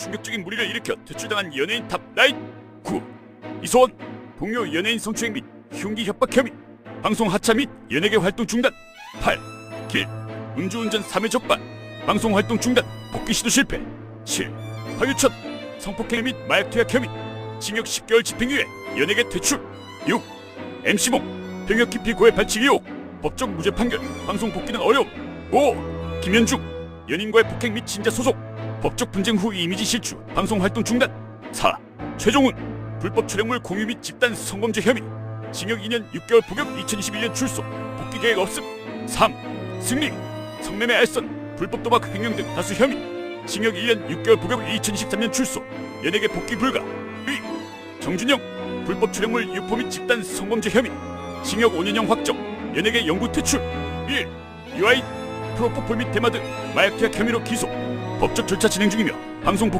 충격적인 무리를 일으켜 퇴출당한 연예인 탑 나인 9. 이소원 동료 연예인 성추행 및 흉기 협박 혐의 방송 하차 및 연예계 활동 중단 8. 길 음주운전 3회 적발 방송 활동 중단 복귀 시도 실패 7. 박유천 성폭행 및 마약 투약 혐의 징역 10개월 집행유예 연예계 퇴출 6. MC몽 병역 기피 고해 발치 의혹 법적 무죄 판결 방송 복귀는 어려움 5. 김현중 연인과의 폭행 및 진자 소송 법적 분쟁 후 이미지 실추 방송 활동 중단. 4. 최종훈. 불법 촬영물 공유 및 집단 성범죄 혐의. 징역 2년 6개월 복역 2021년 출소. 복귀 계획 없음. 3. 승리. 성매매 알선 불법 도박 횡령 등 다수 혐의. 징역 1년 6개월 복역 2023년 출소. 연예계 복귀 불가. 2. 정준영. 불법 촬영물 유포 및 집단 성범죄 혐의. 징역 5년형 확정. 연예계 영구 퇴출. 1. UI 프로포폴 및 대마 등 마약 투약 혐의로 기소 법적 절차 진행 중이며 방송 복